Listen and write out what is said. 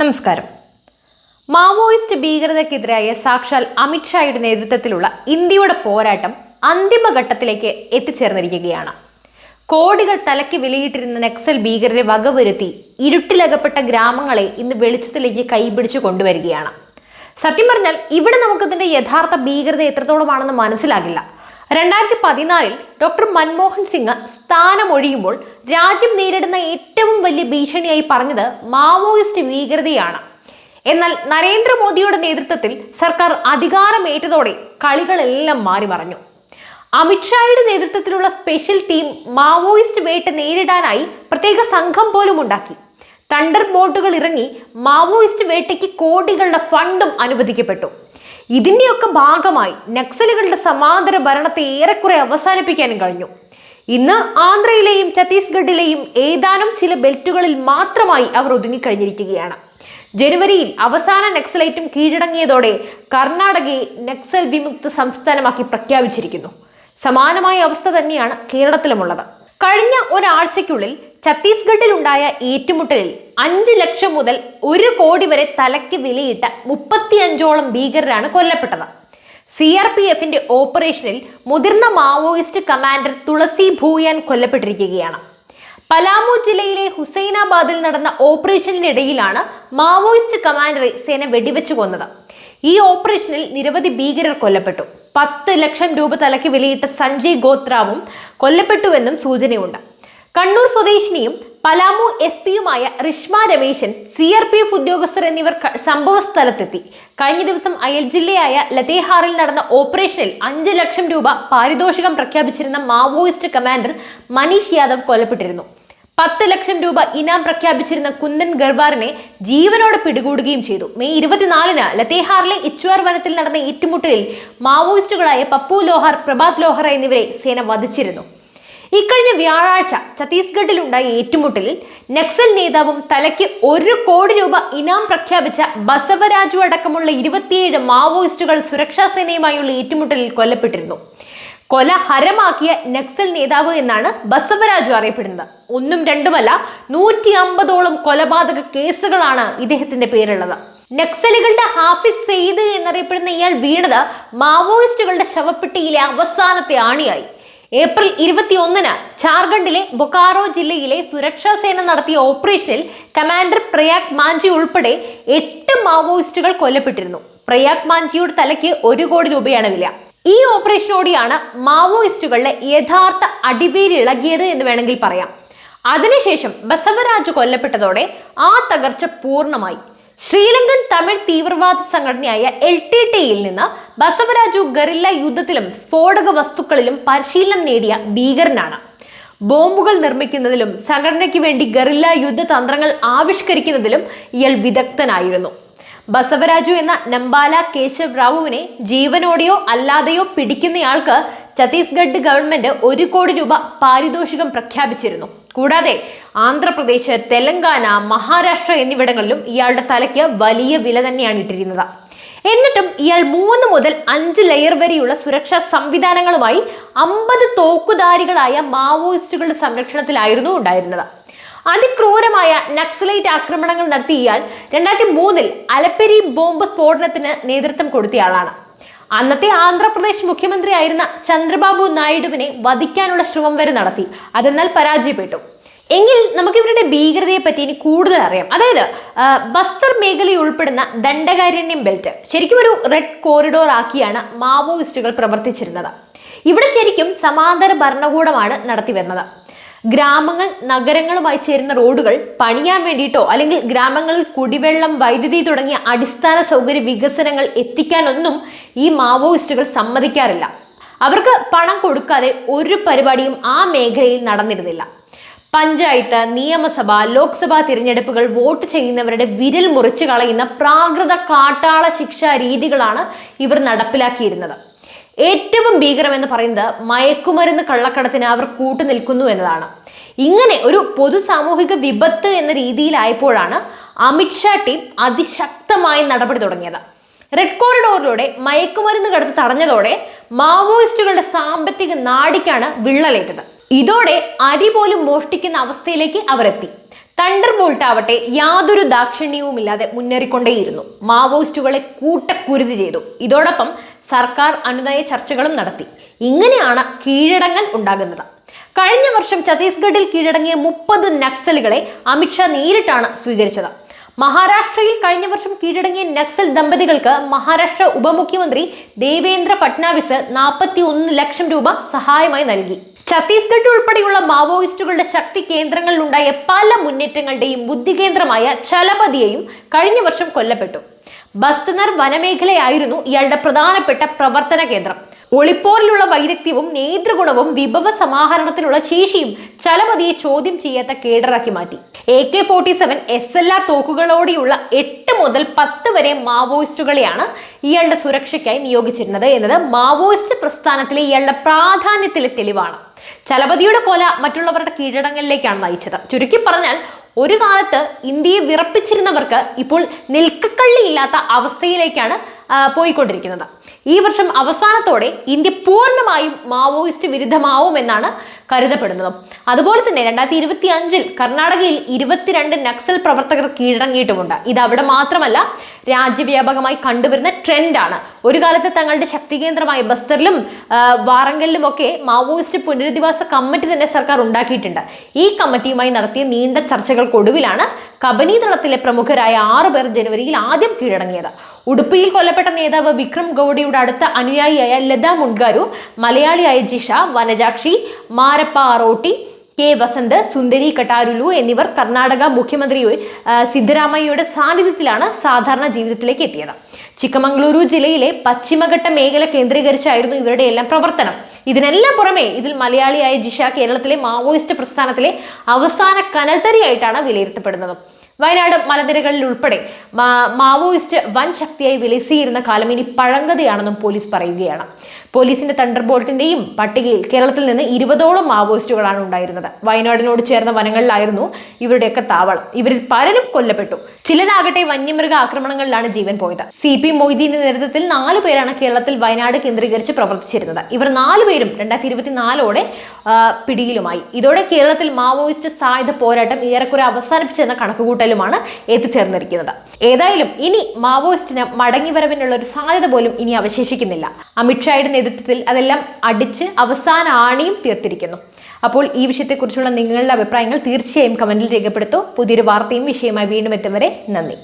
നമസ്കാരം. മാവോയിസ്റ്റ് ഭീകരതയ്ക്കെതിരായ സാക്ഷാൽ അമിത്ഷായുടെ നേതൃത്വത്തിലുള്ള ഇന്ത്യയുടെ പോരാട്ടം അന്തിമഘട്ടത്തിലേക്ക് എത്തിച്ചേർന്നിരിക്കുകയാണ്. കോടികൾ തലയ്ക്ക് വിലയിട്ടിരുന്ന നക്സൽ ഭീകരരെ വകവരുത്തി ഇരുട്ടിലകപ്പെട്ട ഗ്രാമങ്ങളെ ഇന്ന് വെളിച്ചത്തിലേക്ക് കൈപിടിച്ചു കൊണ്ടുവരികയാണ്. സത്യം പറഞ്ഞാൽ ഇവിടെ നമുക്കതിന്റെ യഥാർത്ഥ ഭീകരത എത്രത്തോളമാണെന്ന് മനസ്സിലാകില്ല. രണ്ടായിരത്തി പതിനാലിൽ ഡോക്ടർ മൻമോഹൻ സിംഗ് സ്ഥാനമൊഴിയുമ്പോൾ രാജ്യം നേരിടുന്ന ഏറ്റവും വലിയ ഭീഷണിയായി പറഞ്ഞത് മാവോയിസ്റ്റ് ഭീകരതയാണ്. എന്നാൽ നരേന്ദ്രമോദിയുടെ നേതൃത്വത്തിൽ സർക്കാർ അധികാരമേറ്റതോടെ കളികളെല്ലാം മാറി മറഞ്ഞു. അമിത്ഷായുടെ നേതൃത്വത്തിലുള്ള സ്പെഷ്യൽ ടീം മാവോയിസ്റ്റ് വേട്ട നേരിടാനായി പ്രത്യേക സംഘം പോലും ഉണ്ടാക്കി. തണ്ടർ ബോട്ടുകൾ ഇറങ്ങി മാവോയിസ്റ്റ് വേട്ടയ്ക്ക് കോടികളുടെ ഫണ്ടും അനുവദിക്കപ്പെട്ടു. ഇതിന്റെയൊക്കെ ഭാഗമായി നക്സലുകളുടെ സമാന്തര ഭരണത്തെ ഏറെക്കുറെ അവസാനിപ്പിക്കാനും കഴിഞ്ഞു. ഇന്ന് ആന്ധ്രയിലെയും ഛത്തീസ്ഗഡിലെയും ഏതാനും ചില ബെൽറ്റുകളിൽ മാത്രമായി അവർ ഒതുങ്ങിക്കഴിഞ്ഞിരിക്കുകയാണ്. ജനുവരിയിൽ അവസാന നക്സലൈറ്റും കീഴടങ്ങിയതോടെ കർണാടകയെ നക്സൽ വിമുക്ത സംസ്ഥാനമാക്കി പ്രഖ്യാപിച്ചിരിക്കുന്നു. സമാനമായ അവസ്ഥ തന്നെയാണ് കേരളത്തിലുമുള്ളത്. കഴിഞ്ഞ ഒരാഴ്ചയ്ക്കുള്ളിൽ ഛത്തീസ്ഗഡിൽ ഉണ്ടായ ഏറ്റുമുട്ടലിൽ അഞ്ച് ലക്ഷം മുതൽ ഒരു കോടി വരെ തലയ്ക്ക് വിലയിട്ട മുപ്പത്തിയഞ്ചോളം ഭീകരരാണ് കൊല്ലപ്പെട്ടത്. സി ആർ പി എഫിന്റെ ഓപ്പറേഷനിൽ മുതിർന്ന മാവോയിസ്റ്റ് കമാൻഡർ തുളസി ഭൂയാൻ കൊല്ലപ്പെട്ടിരിക്കുകയാണ്. പലാമു ജില്ലയിലെ ഹുസൈനാബാദിൽ നടന്ന ഓപ്പറേഷനിനിടയിലാണ് മാവോയിസ്റ്റ് കമാൻഡറെ സേന വെടിവെച്ചു കൊന്നത്. ഈ ഓപ്പറേഷനിൽ നിരവധി ഭീകരർ കൊല്ലപ്പെട്ടു. പത്ത് ലക്ഷം രൂപ തലയ്ക്ക് വിലയിട്ട സഞ്ജയ് ഗോത്രാവും കൊല്ലപ്പെട്ടുവെന്നും സൂചനയുണ്ട്. കണ്ണൂർ സ്വദേശിനിയും Palamu S പിയുമായ Rishma Rameshan C R P F ഉദ്യോഗസ്ഥർ എന്നിവർ സംഭവ സ്ഥലത്തെത്തി കഴിഞ്ഞ ദിവസം അയൽ ജില്ലയായ ലതേഹാറിൽ നടന്ന ഓപ്പറേഷനിൽ അഞ്ച് ലക്ഷം രൂപ പാരിതോഷികം പ്രഖ്യാപിച്ചിരുന്ന മാവോയിസ്റ്റ് കമാൻഡർ മനീഷ് യാദവ് കൊല്ലപ്പെട്ടിരുന്നു. പത്ത് ലക്ഷം രൂപ ഇനാം പ്രഖ്യാപിച്ചിരുന്ന കുന്ദൻ ഗർവാറിനെ ജീവനോടെ പിടികൂടുകയും ചെയ്തു. മെയ് ഇരുപത്തിനാലിന് ലത്തേഹാറിലെ ഇച്ചുവാർ വനത്തിൽ നടന്ന ഏറ്റുമുട്ടലിൽ മാവോയിസ്റ്റുകളായ പപ്പു ലോഹാർ പ്രഭാത് ലോഹർ എന്നിവരെ സേന വധിച്ചിരുന്നു. ഇക്കഴിഞ്ഞ വ്യാഴാഴ്ച ഛത്തീസ്ഗഡിലുണ്ടായ ഏറ്റുമുട്ടലിൽ നക്സൽ നേതാവും തലയ്ക്ക് ഒരു കോടി രൂപ ഇനാം പ്രഖ്യാപിച്ച ബസവരാജു അടക്കമുള്ള ഇരുപത്തിയേഴ് മാവോയിസ്റ്റുകൾ സുരക്ഷാ സേനയുമായുള്ള ഏറ്റുമുട്ടലിൽ കൊല്ലപ്പെട്ടിരുന്നു. കൊല ഹരമാക്കിയ നക്സൽ നേതാവ് എന്നാണ് ബസവരാജു അറിയപ്പെടുന്നത്. ഒന്നും രണ്ടുമല്ല നൂറ്റി അമ്പതോളം കൊലപാതക കേസുകളാണ് ഇദ്ദേഹത്തിന്റെ പേരുള്ളത് നക്സലുകളുടെ ഹാഫിസ് സെയ്ദ് എന്നറിയപ്പെടുന്ന ഇയാൾ വീണത് മാവോയിസ്റ്റുകളുടെ ശവപ്പെട്ടിയിലെ അവസാനത്തെ ആണിയായി. ഏപ്രിൽ ഇരുപത്തിയൊന്നിന് ജാർഖണ്ഡിലെ ബൊക്കാറോ ജില്ലയിലെ സുരക്ഷാ സേന നടത്തിയ ഓപ്പറേഷനിൽ കമാൻഡർ പ്രയാഗ് മാഞ്ചി ഉൾപ്പെടെ എട്ട് മാവോയിസ്റ്റുകൾ കൊല്ലപ്പെട്ടിരുന്നു. പ്രയാഗ് മാഞ്ചിയുടെ തലയ്ക്ക് ഒരു കോടി രൂപയാണ് വില. ഈ ഓപ്പറേഷനോടെയാണ് മാവോയിസ്റ്റുകളുടെ യഥാർത്ഥ അടിവേര് ഇളകിയത് എന്ന് വേണമെങ്കിൽ പറയാം. അതിനുശേഷം ബസവരാജ് കൊല്ലപ്പെട്ടതോടെ ആ തകർച്ച പൂർണമായി. ശ്രീലങ്കൻ തമിഴ് തീവ്രവാദ സംഘടനയായ എൽ ടി ടിയിൽ നിന്ന് ബസവരാജു ഗറില്ല യുദ്ധത്തിലും സ്ഫോടക വസ്തുക്കളിലും പരിശീലനം നേടിയ ഭീകരനാണ്. ബോംബുകൾ നിർമ്മിക്കുന്നതിലും സംഘടനയ്ക്ക് വേണ്ടി ഗറില്ല യുദ്ധതന്ത്രങ്ങൾ ആവിഷ്കരിക്കുന്നതിലും ഇയാൾ വിദഗ്ധനായിരുന്നു. ബസവരാജു എന്ന നമ്പാല കേശവ് റാവുവിനെ ജീവനോടെയോ അല്ലാതെയോ പിടിക്കുന്നയാൾക്ക് ഛത്തീസ്ഗഡ് ഗവൺമെന്റ് ഒരു കോടി രൂപ പാരിതോഷികം പ്രഖ്യാപിച്ചിരുന്നു. കൂടാതെ ആന്ധ്രാപ്രദേശ് തെലങ്കാന മഹാരാഷ്ട്ര എന്നിവിടങ്ങളിലും ഇയാളുടെ തലയ്ക്ക് വലിയ വില തന്നെയാണ് ഇട്ടിരുന്നത്. എന്നിട്ടും ഇയാൾ മൂന്ന് മുതൽ അഞ്ച് ലെയർ വരെയുള്ള സുരക്ഷാ സംവിധാനങ്ങളുമായി അമ്പത് തോക്കുധാരികളായ മാവോയിസ്റ്റുകളുടെ സംരക്ഷണത്തിലായിരുന്നു ഉണ്ടായിരുന്നത്. അതിക്രൂരമായ നക്സലൈറ്റ് ആക്രമണങ്ങൾ നടത്തിയ ഇയാൾ രണ്ടായിരത്തി മൂന്നിൽ അലപ്പെരി ബോംബ് സ്ഫോടനത്തിന് നേതൃത്വം കൊടുത്തയാളാണ് അന്നത്തെ ആന്ധ്രാപ്രദേശ് മുഖ്യമന്ത്രിയായിരുന്ന ചന്ദ്രബാബു നായിഡുവിനെ വധിക്കാനുള്ള ശ്രമം വരെ നടത്തി. അതെന്നാൽ പരാജയപ്പെട്ടു. എങ്കിൽ നമുക്ക് ഇവരുടെ ഭീകരതയെ പറ്റി ഇനി കൂടുതൽ അറിയാം. അതായത് ബസ്തർ മേഖലയിൽ ഉൾപ്പെടുന്ന ദണ്ഡകാരണ്യം ബെൽറ്റ് ശരിക്കും ഒരു റെഡ് കോറിഡോർ ആക്കിയാണ് മാവോയിസ്റ്റുകൾ പ്രവർത്തിച്ചിരുന്നത്. ഇവിടെ ശരിക്കും സമാന്തര ഭരണകൂടമാണ് നടത്തി വരുന്നത് ഗ്രാമങ്ങൾ നഗരങ്ങളുമായി ചേരുന്ന റോഡുകൾ പണിയാൻ വേണ്ടിയിട്ടോ അല്ലെങ്കിൽ ഗ്രാമങ്ങളിൽ കുടിവെള്ളം വൈദ്യുതി തുടങ്ങിയ അടിസ്ഥാന സൗകര്യ വികസനങ്ങൾ എത്തിക്കാനൊന്നും ഈ മാവോയിസ്റ്റുകൾ സമ്മതിക്കാറില്ല. അവർക്ക് പണം കൊടുക്കാതെ ഒരു പരിപാടിയും ആ മേഖലയിൽ നടന്നിരുന്നില്ല. പഞ്ചായത്ത് നിയമസഭ ലോക്സഭാ തിരഞ്ഞെടുപ്പുകൾ വോട്ട് ചെയ്യുന്നവരുടെ വിരൽ മുറിച്ചു കളയുന്ന പ്രാകൃത കാട്ടാള ശിക്ഷാ രീതികളാണ് ഇവർ നടപ്പിലാക്കിയിരുന്നത്. ഏറ്റവും ഭീകരമെന്ന് പറയുന്നത് മയക്കുമരുന്ന് കള്ളക്കടത്തിന് അവർ കൂട്ടുനിൽക്കുന്നു എന്നതാണ്. ഇങ്ങനെ ഒരു പൊതു സാമൂഹിക വിപത്ത് എന്ന രീതിയിലായപ്പോഴാണ് അമിത്ഷാ ടീം അതിശക്തമായി നടപടി തുടങ്ങിയത്. റെഡ് കോറിഡോറിലൂടെ മയക്കുമരുന്ന് കടത്ത് തടഞ്ഞതോടെ മാവോയിസ്റ്റുകളുടെ സാമ്പത്തിക നാടിക്കാണ് വിള്ളലേറ്റത്. ഇതോടെ അരി പോലും മോഷ്ടിക്കുന്ന അവസ്ഥയിലേക്ക് അവരെത്തി. തണ്ടർ ബോൾട്ട് ആവട്ടെ യാതൊരു ദാക്ഷിണ്യവുമില്ലാതെ മുന്നേറിക്കൊണ്ടേയിരുന്നു. മാവോയിസ്റ്റുകളെ കൂട്ടക്കുരുതി ചെയ്തു. ഇതോടൊപ്പം സർക്കാർ അനുനയ ചർച്ചകളും നടത്തി. ഇങ്ങനെയാണ് കീഴടങ്ങൽ ഉണ്ടാകുന്നത്. കഴിഞ്ഞ വർഷം ഛത്തീസ്ഗഡിൽ കീഴടങ്ങിയ മുപ്പത് നക്സലുകളെ അമിത്ഷാ നേരിട്ടാണ് സ്വീകരിച്ചത്. മഹാരാഷ്ട്രയിൽ കഴിഞ്ഞ വർഷം കീഴടങ്ങിയ നക്സൽ ദമ്പതികൾക്ക് മഹാരാഷ്ട്ര ഉപമുഖ്യമന്ത്രി ദേവേന്ദ്ര ഫട്നാവിസ് നാൽപ്പത്തി ഒന്ന് ലക്ഷം രൂപ സഹായമായി നൽകി. ഛത്തീസ്ഗഡ് ഉൾപ്പെടെയുള്ള മാവോയിസ്റ്റുകളുടെ ശക്തി കേന്ദ്രങ്ങളിലുണ്ടായ പല മുന്നേറ്റങ്ങളുടെയും ബുദ്ധികേന്ദ്രമായ ചലപതിയെയും കഴിഞ്ഞ വർഷം കൊല്ലപ്പെട്ടു. ബസ്തനർ വനമേഖലയായിരുന്നു ഇയാളുടെ പ്രധാനപ്പെട്ട പ്രവർത്തന കേന്ദ്രം. ഒളിപ്പോറിലുള്ള വൈദഗ്ധ്യവും നേതൃഗുണവും വിഭവ സമാഹരണത്തിനുള്ള ശേഷിയും ചലപതിയെ ചോദ്യം ചെയ്യാത്ത കേഡറാക്കി മാറ്റി. A K forty seven S L R തോക്കുകളോടെയുള്ള എട്ട് മുതൽ പത്ത് വരെ മാവോയിസ്റ്റുകളെയാണ് ഇയാളുടെ സുരക്ഷയ്ക്കായി നിയോഗിച്ചിരുന്നത് എന്നത് മാവോയിസ്റ്റ് പ്രസ്ഥാനത്തിലെ ഇയാളുടെ പ്രാധാന്യത്തിലെ തെളിവാണ്. ചലപതിയുടെ കൊല മറ്റുള്ളവരുടെ കീഴടങ്ങലിലേക്കാണ് നയിച്ചത്. ചുരുക്കി പറഞ്ഞാൽ ഒരു കാലത്ത് ഇന്ത്യയെ വിറപ്പിച്ചിരുന്നവർക്ക് ഇപ്പോൾ നിൽക്കക്കള്ളിയില്ലാത്ത അവസ്ഥയിലേക്കാണ് പോയിക്കൊണ്ടിരിക്കുന്നത്. ഈ വർഷം അവസാനത്തോടെ ഇന്ത്യ പൂർണമായും മാവോയിസ്റ്റ് വിരുദ്ധമാവുമെന്നാണ് കരുതപ്പെടുന്നത്. അതുപോലെ തന്നെ രണ്ടായിരത്തി ഇരുപത്തി അഞ്ചിൽ കർണാടകയിൽ ഇരുപത്തിരണ്ട് നക്സൽ പ്രവർത്തകർ കീഴടങ്ങിയിട്ടുമുണ്ട്. ഇത് അവിടെ മാത്രമല്ല രാജ്യവ്യാപകമായി കണ്ടുവരുന്ന ട്രെൻഡാണ്. ഒരു കാലത്ത് തങ്ങളുടെ ശക്തി കേന്ദ്രമായ ബസ്തറിലും വാറങ്കലിലും ഒക്കെ മാവോയിസ്റ്റ് പുനരധിവാസ കമ്മിറ്റി തന്നെ സർക്കാർ ഉണ്ടാക്കിയിട്ടുണ്ട്. ഈ കമ്മിറ്റിയുമായി നടത്തിയ നീണ്ട ചർച്ചകൾക്കൊടുവിലാണ് കബനി ദളത്തിലെ പ്രമുഖരായ ആറ് പേർ ജനുവരിയിൽ ആദ്യം കീഴടങ്ങിയത്. ഉടുപ്പിയിൽ കൊല്ലപ്പെട്ട നേതാവ് വിക്രം ഗൌഡയുടെ അടുത്ത അനുയായിയായ ലത മുൺഗാരു മലയാളിയായ ജിഷ വനജാക്ഷി മാരപ്പ അറോട്ടി കെ വസന്ത് സുന്ദരി കട്ടാരുലു എന്നിവർ കർണാടക മുഖ്യമന്ത്രി സിദ്ധരാമയ്യയുടെ സാന്നിധ്യത്തിലാണ് സാധാരണ ജീവിതത്തിലേക്ക് എത്തിയത്. ചിക്കമംഗളൂരു ജില്ലയിലെ പശ്ചിമഘട്ട മേഖല കേന്ദ്രീകരിച്ചായിരുന്നു ഇവരുടെ എല്ലാം പ്രവർത്തനം. ഇതിനെല്ലാം പുറമെ ഇതിൽ മലയാളിയായ ജിഷ കേരളത്തിലെ മാവോയിസ്റ്റ് പ്രസ്ഥാനത്തിലെ അവസാന കനൽത്തരിയായിട്ടാണ് വിലയിരുത്തപ്പെടുന്നത്. വയനാട് മലനിരകളിൽ ഉൾപ്പെടെ മാവോയിസ്റ്റ് വൻ ശക്തിയായി വിലസിയിരുന്ന കാലം ഇനി പഴങ്കതയാണെന്നും പോലീസ് പറയുകയാണ്. പോലീസിന്റെ തണ്ടർ ബോൾട്ടിന്റെയും പട്ടികയിൽ കേരളത്തിൽ നിന്ന് ഇരുപതോളം മാവോയിസ്റ്റുകളാണ് ഉണ്ടായിരുന്നത്. വയനാടിനോട് ചേർന്ന വനങ്ങളിലായിരുന്നു ഇവരുടെയൊക്കെ താവളം. ഇവരിൽ പലരും കൊല്ലപ്പെട്ടു. ചിലരാകട്ടെ വന്യമൃഗ ആക്രമണങ്ങളിലാണ് ജീവൻ പോയത്. സി പി മൊയ്തീന്റെ നേതൃത്വത്തിൽ നാലു പേരാണ് കേരളത്തിൽ വയനാട് കേന്ദ്രീകരിച്ച് പ്രവർത്തിച്ചിരുന്നത്. ഇവർ നാലുപേരും രണ്ടായിരത്തി ഇരുപത്തിനാലോടെ പിടിയിലുമായി. ഇതോടെ കേരളത്തിൽ മാവോയിസ്റ്റ് സായുധ പോരാട്ടം ഏറെക്കുറെ അവസാനിപ്പിച്ചെന്ന കണക്കുകൂട്ടലുമാണ് എത്തിച്ചേർന്നിരിക്കുന്നത് ഏതായാലും ഇനി മാവോയിസ്റ്റിന് മടങ്ങിവരവിനുള്ള ഒരു സാധ്യത പോലും ഇനി അവശേഷിക്കുന്നില്ല. അമിത്ഷായുടെ നേതൃത്വത്തിൽ അതെല്ലാം അടിച്ച് അവസാന ആണിയും തീർത്തിരിക്കുന്നു. അപ്പോൾ ഈ വിഷയത്തെക്കുറിച്ചുള്ള നിങ്ങളുടെ അഭിപ്രായങ്ങൾ തീർച്ചയായും കമന്റിൽ രേഖപ്പെടുത്തൂ. പുതിയൊരു വാർത്തയും വിഷയമായി വീണ്ടും എത്തും നന്ദി.